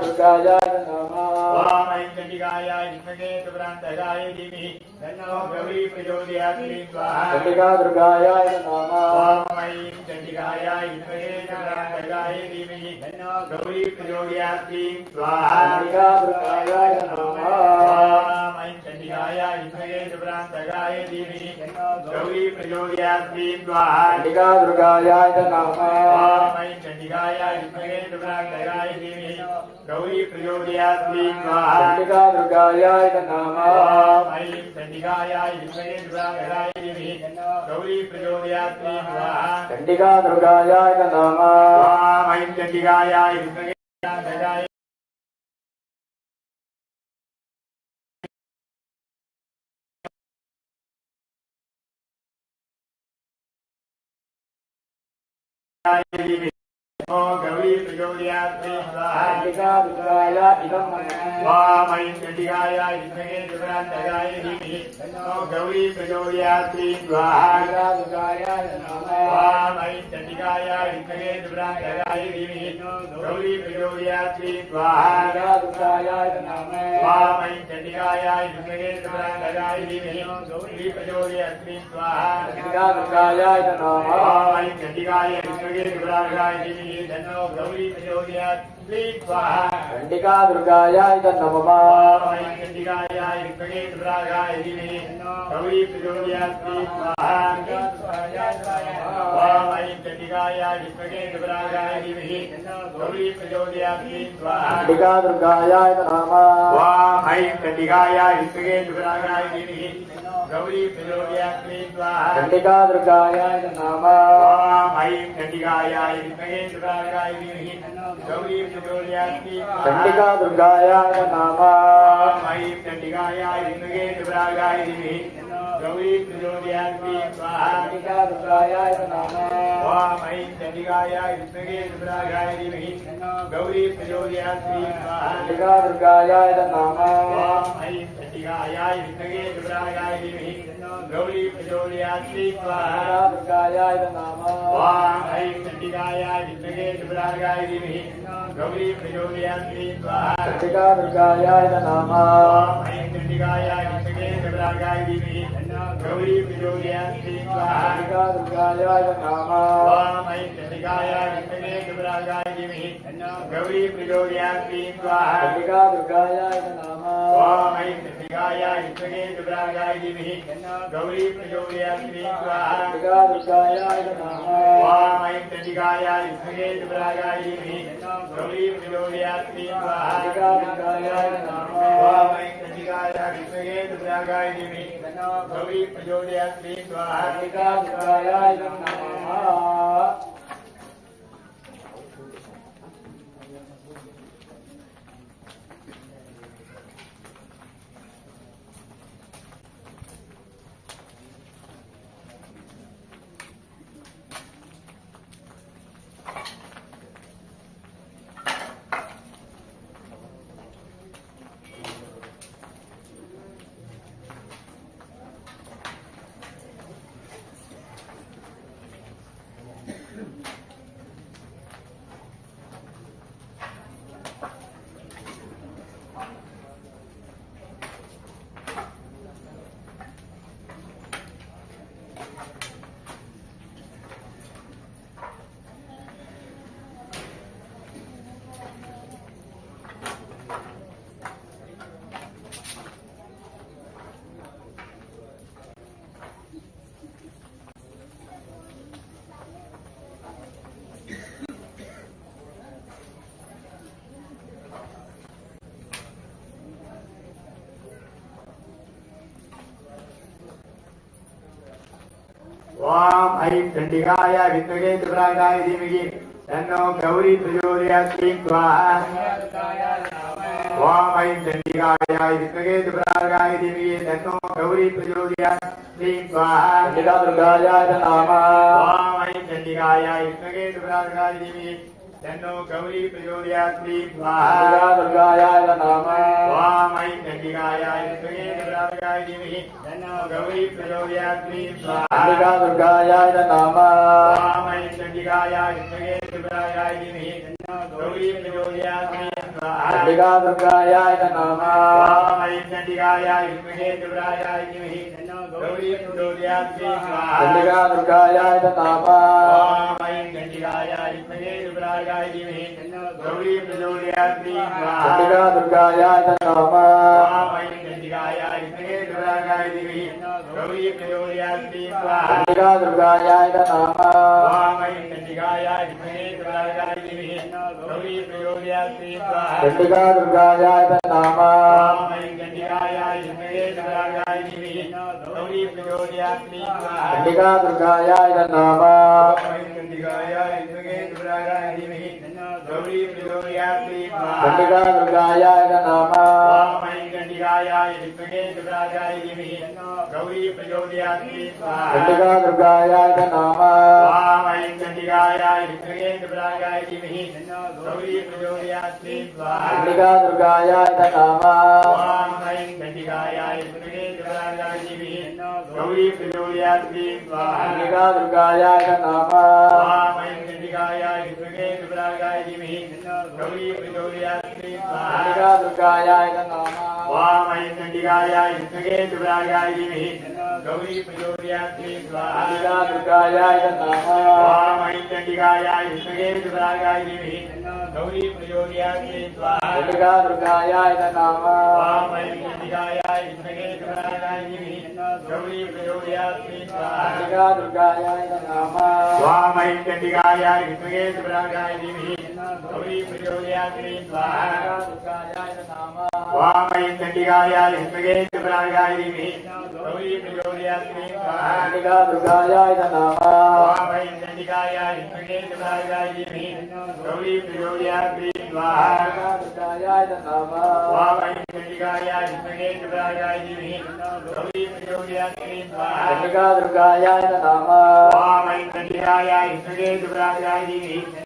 दुर्गायाय नमः ॐ ऐं चण्डिकायाय विद्महे सुप्रान्तकाय धीमहि तन्नो गौरी प्रचोदयात्रीं स्वाहा चण्डिका दुर्गायाय नमः ॐ ऐं धीमहि तन्नो गौरी प्रचोदयात्रीं स्वाहा दुर्गायाय नमः चण्डिकायाय विद्महे सुप्रान्तकाय धीमहि। तन्नो गौरी स्वाहा चण्डिका दुर्गायाय नमः। ॐ ऐं चण्डिकायाय विद्महे सुप्रान्तकाय धीमहि। गौरी स्वाहा चण्डिका दुर्गायाय नमः। चण्डिकायाय विद्महे सुप्रान्तकाय गौरी प्रचोदयात्रीं स्वाहा चण्डिका दुर्गायाय नमः। ॐ चण्डिकायाय गौरी प्रचोदयात्रीं स्वाहा चण्डिका दुर्गायाय इदं नमः वामयं चण्डिकायाय विद्महे सुप्रान्तकाय धीमहि तन्नो गौरी प्रचोदयात्रीं स्वाहा चण्डिका दुर्गायाय नमः वामयं चण्डिकायाय विद्महे सुप्रान्तकाय धीमहि गौरी प्रचोदयात्रीं स्वाहा चण्डिका चण्डिका दुर्गायाय नमः वामयं चण्डिकायाय विद्महे सुप्रान्तकाय धीमहि तन्नो गौरी प्रचोदयात्रीं स्वाहा विद्महे सुप्रान्तकाय धीमहि धीमहि गौरी प्रचोदयात्रीं स्वाहा चण्डिका दुर्गायाय ऐं सुप्रागाय धीमहि गौरी प्रचोदयात्रीं स्वाहा चण्डिका दुर्गायाय नमः वाम ऐं चण्डिकायाय विद्महे सुप्रागाय धीमहि गौरी प्रचोदयात्रीं स्वाहा चण्डिका दुर्गायाय नमः वाम ऐं चण्डिकायाय विद्महे सुप्रागाय धीमहि गौरी प्रचोदयात्रीं स्वाहा चण्डिका दुर्गायाय नमः चण्डिकायाय धीमहि। गौरी प्रचोदयात्रीं स्वाहा दुर्गायाय नमः। ऐं चण्डिकायाय धीमहि गौरी प्रचोदयात्रीं स्वाहा चण्डिका दुर्गायाय नमः। ऐं चण्डिकायाय धीमहि। गौरी स्वाहा चण्डिका दुर्गायाय नमः वाम ऐं चण्डिकायाय विद्महे सुप्रागाय गौरी स्वाहा चण्डिका दुर्गायाय नमः वाम ऐं चण्डिकायाय विद्महे सुप्रागाय गौरी स्वाहा चण्डिका दुर्गायाय नमः वाम ऐं चण्डिकायाय विद्महे सुप्रागाय धीमहि गौरी प्रचोदयात्रीं स्वाहा। वाम ऐं चण्डिकायाय विद्महे सुप्रागाय धीमहि गौरी प्रचोदयात्रीं स्वाहा चण्डिका दुर्गायाय नमः वाम ऐं चण्डिकायाय विद्महे सुप्रागाय धीमहि गौरी प्रचोदयात्रीं स्वाहा चण्डिका दुर्गायाय नमः। वाम ऐं चण्डिकायाय विद्महे सुप्रागाय धीमहि तन्नो तन्नो गौरी प्रचोदयात्रीं स्वाहा दुर्गायाय नमः। वामै चण्डिकायाय विद्महे सुप्रागाय धीमहि तन्नो गौरी प्रचोदयात्रीं स्वाहा। दुर्गा दुर्गायाय नमः। वामै चण्डिकायाय विद्महे सुप्रागाय धीमहि तन्नो गौरी प्रचोदयात्रीं स्वाहा चण्डिका दुर्गायाय नमः वाम ऐं चण्डिकायाय विद्महे सुप्रागाय धीमहि तन्नो गौरी प्रचोदयात्मी स्वाहा चंडिका दुर्गायाय नमः वामयं चण्डिकायाय विद्महे दुर्गायाय धीमहि गौरी प्रचोदयात्मी स्वाहा चंडिका दुर्गायाय नमः वामयं चण्डिकायाय विद्महे दुर्गायाय धीमहि गौरी प्रचोदयात्मी स्वाहा चंडिका दुर्गायाय नमः वामयं चण्डिकायाय विद्महे दुर्गायाय धीमहि गौरी प्रचोदयात्मी स्वाहा चंडिका दुर्गायाय नमः वामयं चण्डिकायाय विद्महे दुर्गायाय चंडिका दुर्गायाय नमः चंडिका दुर्गायाय नमः चंडिका दुर्गायाय नमः चंडिका दुर्गायाय नमः। दुर्गा दुर्गायाय दुर्गा गौरी स्वाहा चंडिका दुर्गायाय नमः धीमहि गौरी दुर्गायाय नमः। वामयं चण्डिकायाय विद्महे दुर्गायाय धीमहि गौरी नमः। दुर्गायाय धीमहि गौरी प्रचोदयात्मी स्वाहा। दुर्गायाय नमः। चण्डिकायाय विद्महे दुर्गायाय धीमहि गौरी प्रचोदयात्मी स्वाहा। चंडिका दुर्गायाय नमः। विद्महे दुर्गायाय धीमहि वामयं चण्डिकायाय विद्महे दुर्गायाय धीमहि गौरी प्रचोदयात्मी स्वाहा चंडिका दुर्गायाय नमः वामयं गौरी प्रचोदयात्मी स्वाहा दुर्गायाय नमः वामयं गौरी प्रचोदयात्मी स्वाहा चंडिका दुर्गायाय नमः वामयं धीमहि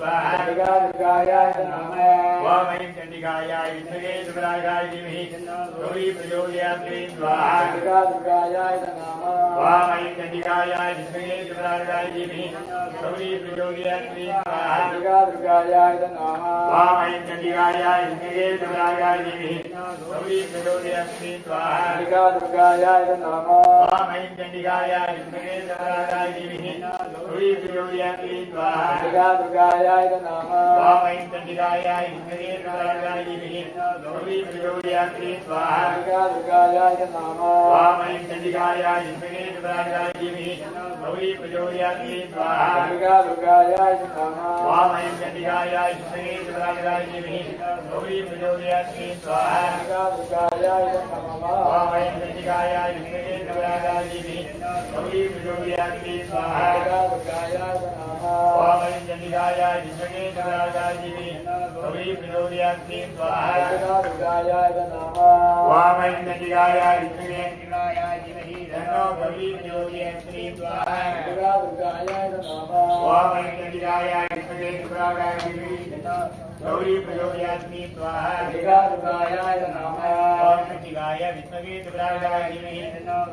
स्वाहा चंडिका दुर्गायाय नमः वामयं चण्डिकायाय विद्महे दुर्गायाय धीमहि गौरी प्रचोदयात्मी स्वाहा दुर्गायाय नमः वामयं चण्डिकायाय विद्महे दुर्गायाय धीमहि गौरी प्रचोदयात्मी स्वाहा दुर्गायाय नमः वामयं चण्डिकायाय विद्महे दुर्गायाय धीमहि गौरी प्रचोदयात्मी स्वाहा दुर्गायाय नमः वामयं चण्डिकायाय विद्महे दुर्गायाय धीमहि गौरी प्रचोदयात्मी दुर्गायाय नमः। वामयं चण्डिकायाय विद्महे दुर्गायाय धीमहि गौरी प्रचोदयात्मी स्वाहा। दुर्गायाय नमः। वामयं चण्डिकायाय विद्महे दुर्गायाय धीमहि गौरी प्रचोदयात्मी स्वाहा। दुर्गायाय नमः। वामयं चण्डिकायाय विद्महे दुर्गायाय धीमहि गौरी प्रचोदयात्मी स्वाहा। दुर्गायाय नमः। वामयं चण्डिकायाय विद्महे दुर्गायाय धीमहि गौरी प्रचोदयात्मी स्वाहा। दुर्गायाय नमः। वामयं चण्डिकायाय विद्महे दुर्गायाय धीमहि गौरी प्रचोदयात्मी स्वाहा चंडिका दुर्गायाय नमः वामयं चण्डिकायाय विद्महे दुर्गायाय धीमहि नमः चण्डिकायाय विद्महे दुर्गायाय धीमहि गौरी प्रचोदयात्मी स्वाहा चंडिका दुर्गायाय नमः दुर्गायाय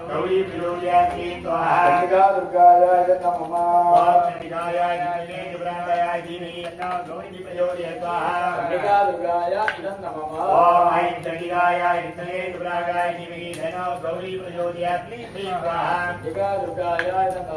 गौरी प्रचोदयात्मी स्वाहा। दुर्गायाय नमः गौरी प्रचोदयात्मी स्वाहा नमः विद्महे दुर्गायाय धीमहि तन्नो गौरी प्रचोदयात्मी स्वाहा। दुर्गायाय नमः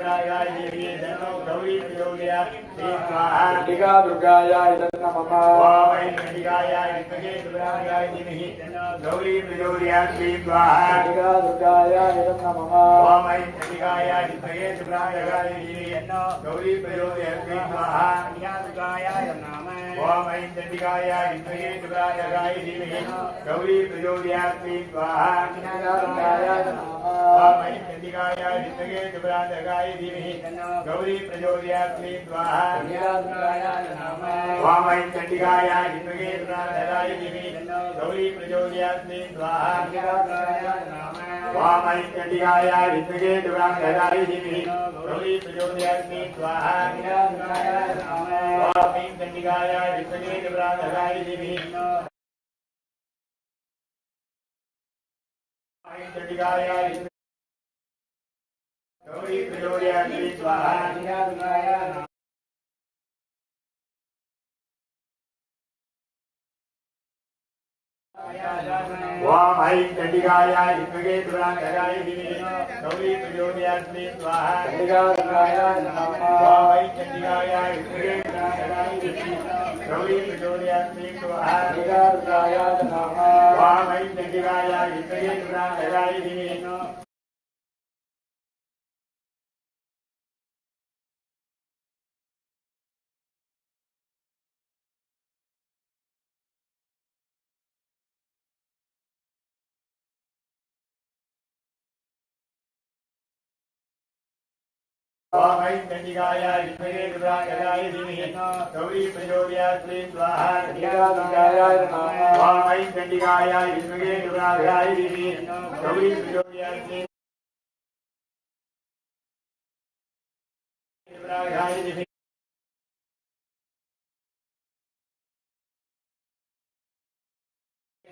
दुर्गायाय धीमहि गौरी प्रचोदयास्मि स्वाहा चण्डिका दुर्गाया इदं नमः वामहि चण्डिकायाय विद्महे दुर्गायाय धीमहि तन्नो गौरी प्रचोदयास्मि स्वाहा चण्डिका दुर्गाया इदं नमः वामहि चण्डिकायाय विद्महे दुर्गायाय धीमहि गौरी प्रचोदयास्मि स्वाहा चण्डिका दुर्गाया इदं नमः वामहि चण्डिकायाय विद्महे दुर्गायाय धीमहि गौरी स्वाहा दुर्गायाय गौरी प्रचोदयास्मि स्वाहा चण्डिका दुर्गाया इदं नमः वामहि चण्डिकायाय विद्महे दुर्गायाय गौरी प्रचोदयास्मि स्वाहा चण्डिका दुर्गाया इदं नमः वामहि चण्डिकायाय विद्महे दुर्गायाय गौरी प्रचोदयास्मि स्वाहा चण्डिका दुर्गाया इदं नमः गौरी प्रचोदयास्मि स्वाहा चण्डिका दुर्गाया इदं नमः वामहि चण्डिकायाय विद्महे दुर्गायाय धीमहि वामहि चण्डिकायाय गौरी प्रचोदयास्मि स्वाहा चण्डिका दुर्गाया इदं नमः वामहि चण्डिकायाय विद्महे दुर्गायाय धीमहि गौरी प्रचोदयास्मि स्वाहा चण्डिका दुर्गाया इदं नमः वामहि चण्डिकायाय विद्महे दुर्गायाय धीमहि। गौरी प्रचोदयास्मि स्वाहा चण्डिका दुर्गाया इदं नमः। वामहि चण्डिकायाय विद्महे दुर्गायाय धीमहि। वामहि चण्डिकायाय विद्महे दुर्गायाय धीमहि। गौरी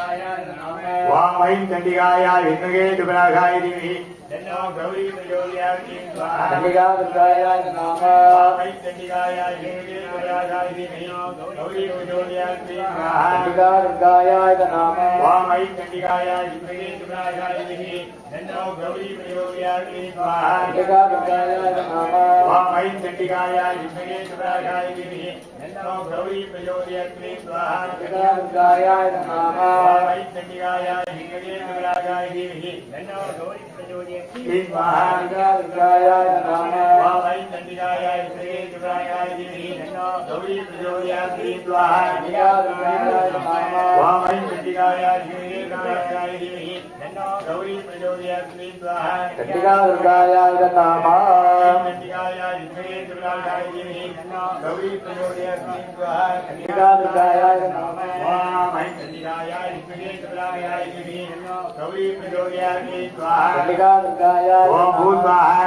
प्रचोदयास्मि स्वाहा चण्डिका दुर्गाया इदं नमः वामहि चण्डिकायाय विद्महे दुर्गायाय धीमहि इदं नमः धीमहि गौरी इदं नमः दुर्गायाय धीमहि गौरी इदं नमः धीमहि तन्नो गौरी इदं नमः वामहि विद्महे गौरी चण्डिका दुर्गाया इदं नमः वामहि चण्डिकायाय श्री दुर्गायाय धीमहि तन्नो गौरी चण्डिका दुर्गाया इदं नमः वामहि चण्डिकायाय श्री धीमहि तन्नो गौरी प्रचोदयास्मि स्वाहा नमः विद्महे धीमहि गौरी स्वाहा नमः वामहि विद्महे धीमहि गौरी स्वाहा दुर्गायाय धीमहि तन्नो स्वाहा चण्डिका नमः चण्डिकायाय विद्महे दुर्गायाय धीमहि तन्नो गौरी प्रचोदयास्मि स्वाहा चण्डिका नमः स्वाहा ॐ भूर्वाहा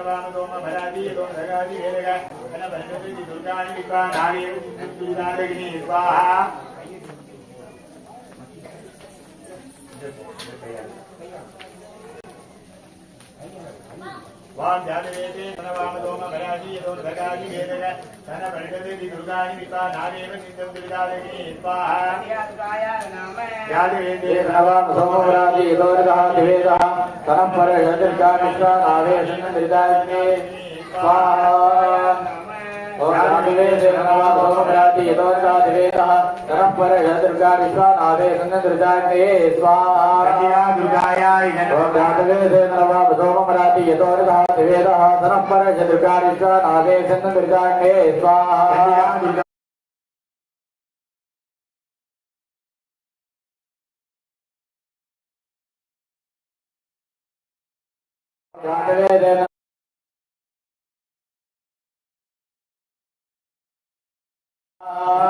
गुणवामदोम भरादि दोम धगादि हेरग कन भरतति दुर्गाणि विद्वा नारी दुर्गादग्नि स्वाहा वाम यादवेति गुणवामदोम भरादि दोम धगादि हेरग कन भरतति दुर्गाणि विद्वा नारी दुर्गादग्नि स्वाहा यादवेति नवम सोमवरादि दोरगः दिवेदः तनं परषदिर्गानिष्वा नावेशं हृदाग्ने स्वाहा। ओम से नमः सोमराति यतोर्गा दिवेदः ततः परः दुर्गा स्वाहा। दुर्गायाय ओम शांतिवे नमः सोमराति यतोर्गा दिवेदः ततः परः दुर्गा स्वाहा। than uh...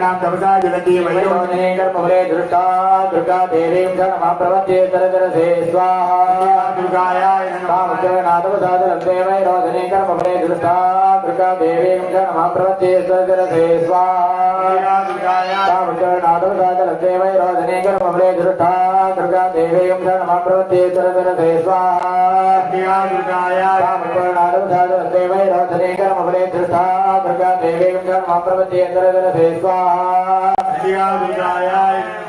दुर्गायाय ओम जातवे देन नमः सोमराति यतोर्गा दिवेदः ततः परः दुर्गा विश्वानादे सन्नदुर्गाग्ने स्वाहा तामग्निवर्णां तपसा जलति वयो वयोजने कर्मफले दृष्टा दुर्गा देवीं शरणमः प्रपद्ये तरतरसे स्वाहा दुर्गायाय कामचरणादवसादलब्धे वैरोधने कर्मफले दृष्टा दुर्गा देवीं शरणमः प्रपद्ये तरतरसे स्वाहा दुर्गायाय कामचरणादवसादलब्धे वैरोधने कर्मफले दृष्टा दुर्गा देवीं शरणमः प्रपद्ये तरतरसे स्वाहा दुर्गायाय कामचरणादवसादलब्धे वैरोधने कर्मफले दृष्टा दुर्गा देवीं शरणमः प्रपद्ये तरतरसे स्वाहा दुर्गायाय कामचरणादवसादलब्धे वैरोधने कर्मफले दृष्टा दुर्गा देवीं शरणमः प्रपद्ये तरतरसे स्वाहा कामचरणादवसादलब्धे वैरोधने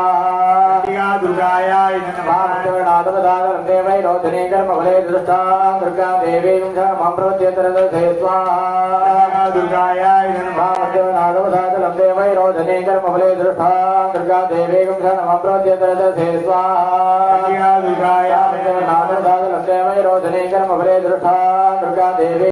देवीं दुर्गायाय कामचरणादवसादलब्धे वैरोधने कर्मफले दृष्टा दुर्गा देवीं तरतरसे स्वाहा दुर्गायाय दुर्गा देवीं वैरोधने कर्मफले दृष्टा दुर्गा देवीं शरणमः प्रपद्ये दुर्गायाय दुर्गा देवीं वैरोधने कर्मफले दृष्टा दुर्गा देवी